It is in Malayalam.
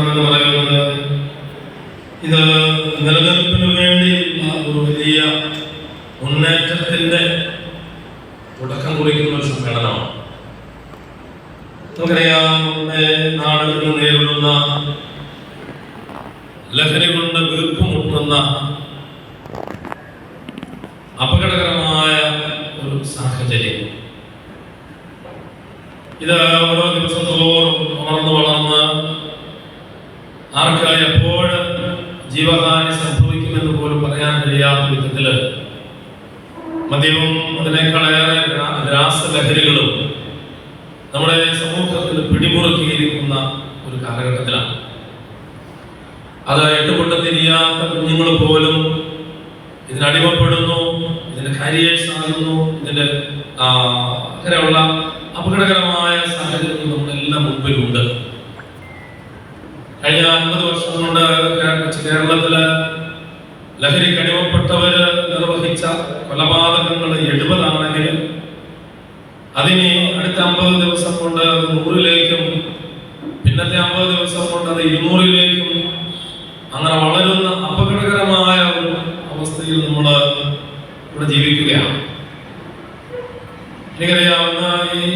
എന്ന് പറയുന്നത് ഇത് നിലനിൽപ്പിന് വേണ്ടിയുള്ള ഒരു വലിയ മുന്നേറ്റത്തിന്റെ തുടക്കം കുറിക്കുന്ന ഒരു സമ്മേളനമാണ്. നമുക്കറിയാം നമ്മുടെ നാടുകളിൽ നേരിടുന്ന ലഹരി കൊണ്ട് വീർപ്പുമുട്ടുന്ന അപകടകരമായ ഒരു സാഹചര്യം. ഇത് ഓരോ ദിവസം തോറും വളർന്ന് വളർന്ന് ആർക്ക് എപ്പോൾ ജീവഹാനി സംഭവിക്കുമെന്ന് പോലും പറയാൻ കഴിയാത്ത വിധത്തിൽ മദ്യവും അതിനേക്കാളേറെ രാസലഹരികളും നമ്മുടെ സമൂഹത്തിൽ പിടിമുറുക്കിയിരിക്കുന്ന ഒരു കാലഘട്ടത്തിലാണ്. അത് എട്ടുപൊട്ട തിരിയാത്ത കുഞ്ഞുങ്ങൾ പോലും ഇതിനടിമപ്പെടുന്നു ഇതിന്റെ കരിയേഴ്സ് ആകുന്നു ഇതിന്റെ അങ്ങനെയുള്ള അപകടകരമായ സാഹചര്യങ്ങൾ നമ്മളെല്ലാം മുമ്പിലുണ്ട് കഴിഞ്ഞ അൻപത് വർഷം കൊണ്ട് കേരളത്തിൽ ലഹരിക്ക് അടിമപ്പെട്ടവര് നിർവഹിച്ച കൊലപാതകങ്ങൾ എഴുപതാണെങ്കിലും അതിനി അടുത്ത അമ്പത് ദിവസം കൊണ്ട് അത് നൂറിലേക്കും പിന്നത്തെ അമ്പത് ദിവസം കൊണ്ട് അത് ഇരുന്നൂറിലേക്കും അങ്ങനെ വളരുന്ന അപകടകരമായ ഒരു അവസ്ഥയിൽ നമ്മൾ ഇവിടെ ജീവിക്കുകയാണ്. എനിക്കറിയാവുന്ന ഈ